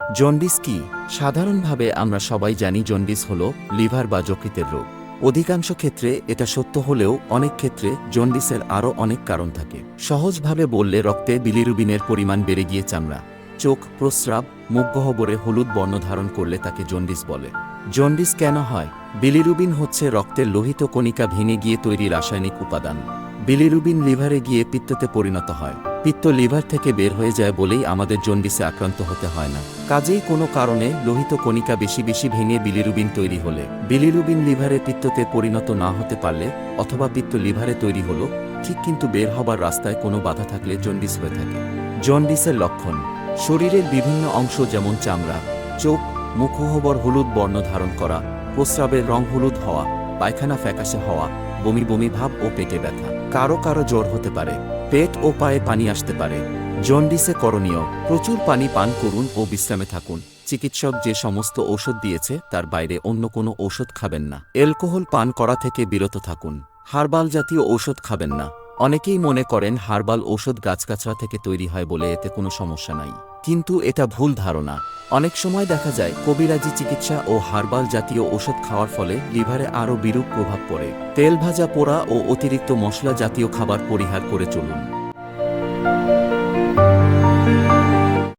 Jaundice কি? সাধারণভাবে আমরা সবাই জানি জন্ডিস হল লিভার বা যকৃতের রোগ। অধিকাংশ ক্ষেত্রে এটা সত্য হলেও অনেক ক্ষেত্রে জন্ডিসের আরও অনেক কারণ থাকে। সহজভাবে বললে রক্তে বিলিরুবিনের পরিমাণ বেড়ে গিয়ে চামড়া, চোখ, প্রস্রাব, মুখ গহ্বরে হলুদ বর্ণ ধারণ করলে তাকে জন্ডিস বলে। জন্ডিস কেন হয়? বিলিরুবিন হচ্ছে রক্তের লোহিত কণিকা ভেঙে গিয়ে তৈরি রাসায়নিক উপাদান। বিলিরুবিন লিভারে গিয়ে পিত্ততে পরিণত হয়। পিত্ত লিভার থেকে বের হয়ে যায় বলেই আমাদের জন্ডিসে আক্রান্ত হতে হয় না। কাজেই কোনো কারণে লোহিত কণিকা বেশি বেশি ভেঙে বিলিরুবিন তৈরি হলে, বিলিরুবিন লিভারে পিত্ততে পরিণত না হতে পারলে অথবা পিত্ত লিভারে তৈরি হলো, ঠিক কিন্তু বের হবার রাস্তায় কোনো বাধা থাকলে জন্ডিস হয়ে থাকে। জন্ডিসের লক্ষণ, শরীরের বিভিন্ন অংশ যেমন চামড়া, চোখ, মুখহবর হলুদ বর্ণ ধারণ করা, প্রস্রাবের রং হলুদ হওয়া, পায়খানা ফ্যাকাশে হওয়া, বমি বমি ভাব ও পেটে ব্যথা। কারও কারও জ্বর হতে পারে, পেট ও পায়ে পানি আসতে পারে। জন্ডিসে করণীয়, প্রচুর পানি পান করুন ও বিশ্রামে থাকুন। চিকিৎসক যে সমস্ত ঔষধ দিয়েছে, তার বাইরে অন্য কোনো ঔষধ খাবেন না। অ্যালকোহল পান করা থেকে বিরত থাকুন। হার্বাল জাতীয় ঔষধ খাবেন না। অনেকেই মনে করেন হার্বাল ঔষধ গাছগাছড়া থেকে তৈরি হয় বলে এতে কোনো সমস্যা নাই। কিন্তু এটা ভুল ধারণা। অনেক সময় দেখা যায়, কবিরাজি চিকিৎসা ও হার্বাল জাতীয় ওষুধ খাওয়ার ফলে লিভারে আরও বিরূপ প্রভাব পড়ে। তেল ভাজা পোড়া ও অতিরিক্ত মশলা জাতীয় খাবার পরিহার করে চলুন।